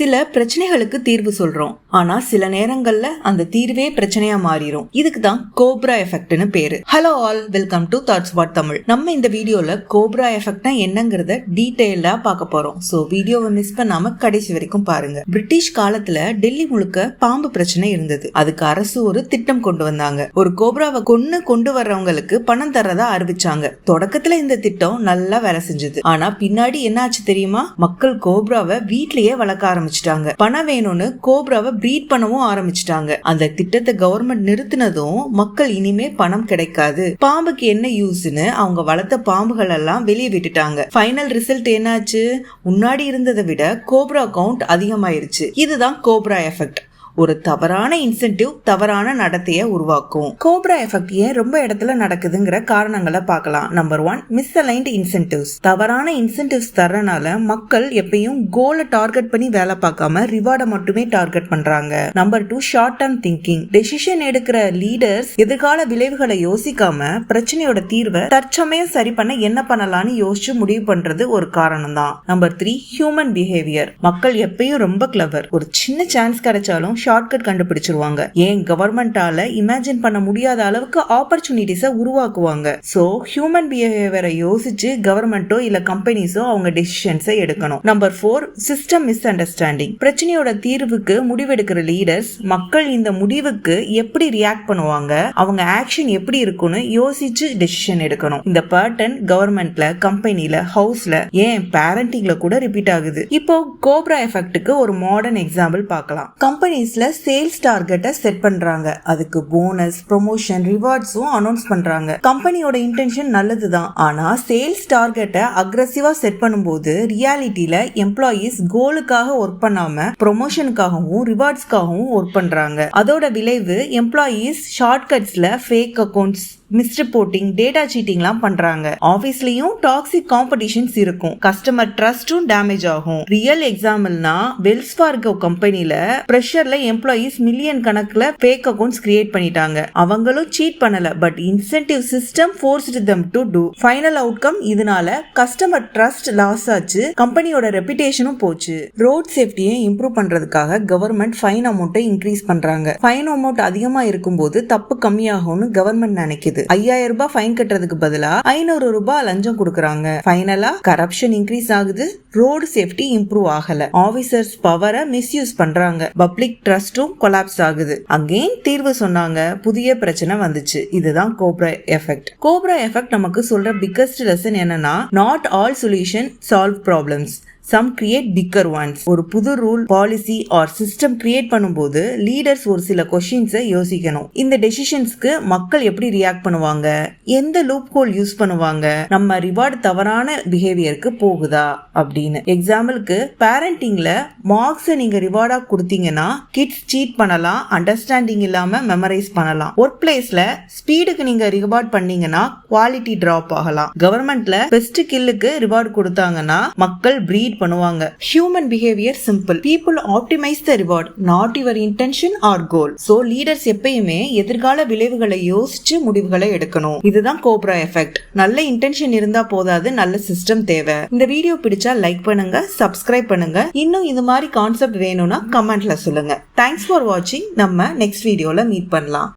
சில பிரச்சனைகளுக்கு தீர்வு சொல்கிறோம் ஆனா சில நேரங்கள்ல அந்த தீர்வே பிரச்சனையா மாறிடும் இதுக்கு தான் கோப்ரா எஃபெக்ட்னு பேரு. Hello all welcome to that's what Tamil நம்ம இந்த வீடியோல கோப்ரா எஃபெக்ட்னா என்னங்கறத டீடைல்டா பார்க்க போறோம். சோ வீடியோவை மிஸ் பண்ணாம கடைசி வரைக்கும் பாருங்க. பிரிட்டிஷ் காலத்துல டெல்லி முழுக்க பாம்பு பிரச்சனை இருந்தது. அதுக்கு அரசு ஒரு திட்டம் கொண்டு வந்தாங்க. ஒரு கோப்ராவை கொன்னு கொண்டு வர்றவங்களுக்கு பணம் தர்றதா அறிவிச்சாங்க. தொடக்கத்துல இந்த திட்டம் நல்லா வேலை செஞ்சது. ஆனா பின்னாடி என்னாச்சு தெரியுமா? மக்கள் கோப்ராவை வீட்லயே வளர்க்க ஆரம்பிச்சிட்டாங்க. பணம் வேணும்னு கோப்ராவை ப்ரீட் பண்ணவும் ஆரம்பிச்சிட்டாங்க. அந்த திட்டத்தை கவர்மெண்ட் நிறுத்தினதும் மக்கள் இனிமே பணம் கிடைக்காது. பாம்புக்கு என்ன யூஸ்னு அவங்க வளர்த்த பாம்புகள் எல்லாம் வெளியே விட்டுட்டாங்க. ஃபைனல் ரிசல்ட் என்னாச்சு? முன்னாடி இருந்ததை விட கோப்ரா கவுண்ட் அதிகமாயிருச்சு. இதுதான் கோப்ரா எஃபெக்ட் ஒரு தவறான இன்சென்டிவ் தவறான நடத்தைய உருவாக்கும். கோப்ரா எஃபெக்ட் ஏன் ரொம்ப இடத்துல நடக்குதுங்கிற காரணங்களை பார்க்கலாம். Number one misaligned incentives தவறான இன்சென்டிவ்ஸ் தரனால மக்கள் எப்பயும் கோலை டார்கெட் பண்ணி வேலை பார்க்காம ரிவார்டை மட்டுமே டார்கெட் பண்றாங்க. Number two short term thinking decision எடுக்கிற லீடர்ஸ் எதிர்கால விளைவுகளை யோசிக்காம பிரச்சனையோட தீர்வை தற்சமயம் சரி பண்ண என்ன பண்ணலாம்னு யோசிச்சு முடிவு பண்றது ஒரு காரணம் தான் நம்பர் த்ரீ ஹியூமன் பிஹேவியர் மக்கள் எப்பயும் ரொம்ப கிளவர் ஒரு சின்ன சான்ஸ் கிடைச்சாலும் ஷார்ட்கட் கண்டுபிடிச்சிருவாங்க. ஏன் கவர்மெண்டால இமேஜின் பண்ண முடியாத அளவுக்கு ஆப்பர்ச்சுனிட்டிஸை உருவாக்குவாங்க. சோ ஹியூமன் பிஹேவியரை யோசிச்சு கவர்மெண்ட்டோ இல்ல கம்பெனிஸோ அவங்க டெசிஷன்ஸை எடுக்கணும். Number four system misunderstanding பிரச்சனையோட தீர்வுக்கு முடிவெடுக்கிற லீடர்ஸ் மக்கள் இந்த முடிவுக்கு எப்படி ரியாக்ட் பண்ணுவாங்க அவங்க ஆக்ஷன் எப்படி இருக்கும்னு யோசிச்சு டெசிஷன் எடுக்கணும். இந்த பேட்டர்ன் கவர்மெண்ட்ல கம்பெனில ஹவுஸ்ல ஏன் பேரண்டிங்ல கூட ரிப்பீட் ஆகுது. இப்போ கோப்ரா எஃபெக்ட்டுக்கு ஒரு மாடர்ன் எக்ஸாம்பிள் பார்க்கலாம். கம்பெனிஸ் கம்பெனிஸ்ல சேல்ஸ் டார்கெட்டை செட் பண்ணுறாங்க அதுக்கு போனஸ் ப்ரொமோஷன் ரிவார்ட்ஸும் அனௌன்ஸ் பண்ணுறாங்க கம்பெனியோட இன்டென்ஷன் நல்லது தான் ஆனால் சேல்ஸ் டார்கெட்டை அக்ரஸிவாக செட் பண்ணும்போது ரியாலிட்டியில் எம்ப்ளாயீஸ் கோலுக்காக ஒர்க் பண்ணாமல் ப்ரொமோஷனுக்காகவும் ரிவார்ட்ஸ்க்காகவும் ஒர்க் பண்ணுறாங்க அதோட விளைவு எம்ப்ளாயீஸ் ஷார்ட்கட்ஸில் ஃபேக் அக்கௌண்ட்ஸ் மிஸ்ரிப்போர்ட்டிங் டேட்டா சீட்டிங்லாம் பண்றாங்க. ஆஃபீஸ்லயும் டாக்ஸிக் காம்படிஷன்ஸ் இருக்கும். கஸ்டமர் ட்ரஸ்டும் டேமேஜ் ஆகும். ரியல் எக்ஸாம்பிள்னா வெல்ஸ் ஃபார்கோ கம்பெனில பிரஷர்ல எம்ப்ளாயீஸ் மில்லியன் கணக்குல ஃபேக் அக்கௌண்ட்ஸ் கிரியேட் பண்ணிட்டாங்க. அவங்களும் சீட் பண்ணல but incentive system forced them to do final outcome இதனால கஸ்டமர் ட்ரஸ்ட் லாஸ் ஆச்சு. கம்பெனியோட ரெப்புடேஷனும் போச்சு. ரோட் சேஃப்டியை இம்ப்ரூவ் பண்றதுக்காக கவர்மெண்ட் ஃபைன் அமௌண்ட்டை இன்க்ரீஸ் பண்றாங்க. ஃபைன் அமௌண்ட் அதிகமா இருக்கும்போது தப்பு கம்மியாகும்னு கவர்மெண்ட் நினைக்குது. ஐயாயிரம் ரூபாய் ஃபைன் கட்டுறதுக்கு பதிலா ஐநூறு ரூபாய் லஞ்சம் கொடுக்கறாங்க. ஃபைனலா கரப்ஷன் இன்க்ரீஸ் ஆகுது. ரோடு சேஃப்டி இம்ப்ரூவ் ஆகல. ஆபீசர்ஸ் பவரை மிஸ்யூஸ் பண்றாங்க. பப்ளிக் ட்ரஸ்டும் கொலாப்ஸ் ஆகுது. அங்கேயும் தீர்வு சொன்னாங்க. புதிய பிரச்சனை வந்துச்சு. இதுதான் கோப்ரா எஃபெக்ட் கோப்ரா எஃபெக்ட் நமக்கு சொல்ற பிக்கஸ்ட் லெசன் என்னன்னா not all solution solve problems some create bigger ones ஒரு புது rule policy or system create பண்ணும்போது லீடர்ஸ் ஒரு சில கொஷின்ஸை யோசிக்கணும். இந்த டெசிஷன்ஸ்க்கு மக்கள் எப்படி ரியாக்ட் பண்ணுவாங்க? எந்த லூப் ஹோல் யூஸ் பண்ணுவாங்க? நம்ம ரிவார்டு தவறான பிஹேவியருக்கு போகுதா? அப்படின்னு. எக்ஸாம்பிளுக்கு பேரண்டிங்ல மார்க்ஸை நீங்க ரிவார்டா கொடுத்தீங்கன்னா கிட்ஸ் சீட் பண்ணலாம் அண்டர்ஸ்டாண்டிங் இல்லாம மெமரைஸ் பண்ணலாம். ஒர்க் பிளேஸ்ல ஸ்பீடுக்கு நீங்க ரிவார்ட் பண்ணீங்கன்னா குவாலிட்டி டிராப் ஆகலாம். கவர்மெண்ட்ல பெஸ்ட் கில்லுக்கு ரிவார்டு கொடுத்தாங்கன்னா மக்கள் பிரீட் பண்ணுவாங்க. Human behaviour simple people optimize the reward not your intention or goal so leaders எப்பயுமே எதிர்கால விளைவுகளை யோசிச்சு முடிவுகளை எடுக்கணும். இதுதான் கோப்ரா எஃபெக்ட் நல்ல இன்டென்ஷன் இருந்தா போதாது நல்ல சிஸ்டம் தேவை. இந்த வீடியோ பிடிச்சா லைக் பண்ணுங்க சப்ஸ்கிரைப் பண்ணுங்க. இன்னும் இது மாதிரி கான்செப்ட் வேணும்னா கமெண்ட்ல சொல்லுங்க. தேங்க்ஸ் ஃபார் வாட்சிங் நம்ம நெக்ஸ்ட் வீடியோல மீட் பண்ணலாம்.